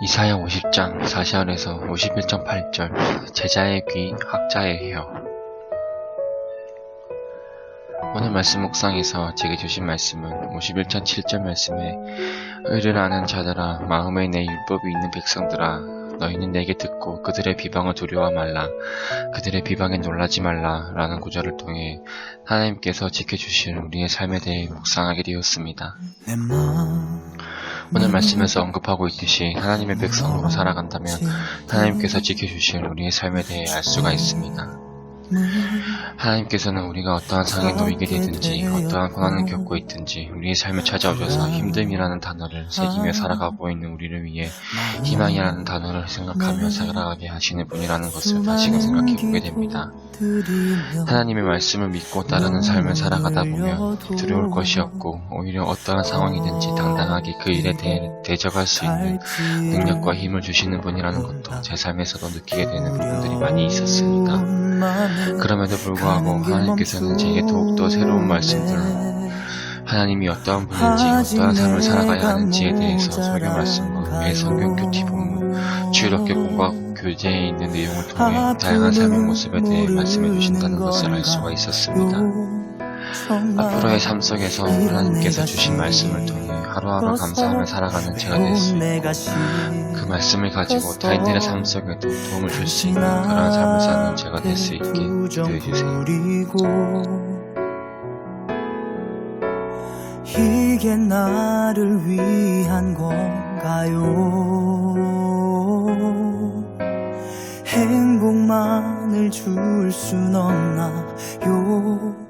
이사야 50장 4절에서 51.8절 제자의 귀 학자의 혀 오늘 말씀 묵상에서 제게 주신 말씀은 51장 7절 말씀에 의를 아는 자들아 마음에 내 율법이 있는 백성들아 너희는 내게 듣고 그들의 비방을 두려워 말라 그들의 비방에 놀라지 말라 라는 구절을 통해 하나님께서 지켜주실 우리의 삶에 대해 묵상하게 되었습니다. 오늘 말씀에서 언급하고 있듯이 하나님의 백성으로 살아간다면 하나님께서 지켜주실 우리의 삶에 대해 알 수가 있습니다. 하나님께서는 우리가 어떠한 상에 놓이게 되든지 어떠한 고난을 겪고 있든지 우리의 삶에 찾아오셔서 힘듦이라는 단어를 새기며 살아가고 있는 우리를 위해 희망이라는 단어를 생각하며 살아가게 하시는 분이라는 것을 다시금 생각해 보게 됩니다. 하나님의 말씀을 믿고 따르는 삶을 살아가다 보면 두려울 것이 없고 오히려 어떠한 상황이든지 당당하게 그 일에 대해 대적할 수 있는 능력과 힘을 주시는 분이라는 것도 제 삶에서도 느끼게 되는 부분들이 많이 있었습니다. 그럼에도 불구하고 하나님께서는 제게 더욱더 새로운 말씀들로 하나님이 어떠한 분인지 어떠한 삶을 살아가야 하는지에 대해서 설교 말씀과 매 성경 큐티 본문 주일학교 공부학 교재에 있는 내용을 통해 다양한 삶의 모습에 대해 말씀해 주신다는 것을 알 수가 있었습니다. 앞으로의 삶 속에서 하나님께서 주신 말씀을 통해 하루하루 감사하며 살아가는 제가 될 수 있고 그 말씀을 가지고 타인들의 삶 속에도 도움을 줄 수 있는 그러한 삶을 사는 제가 될 수 있게 기도해 주세요. 이게 나를 위한 건가요? 행복만을 줄 순 없나요?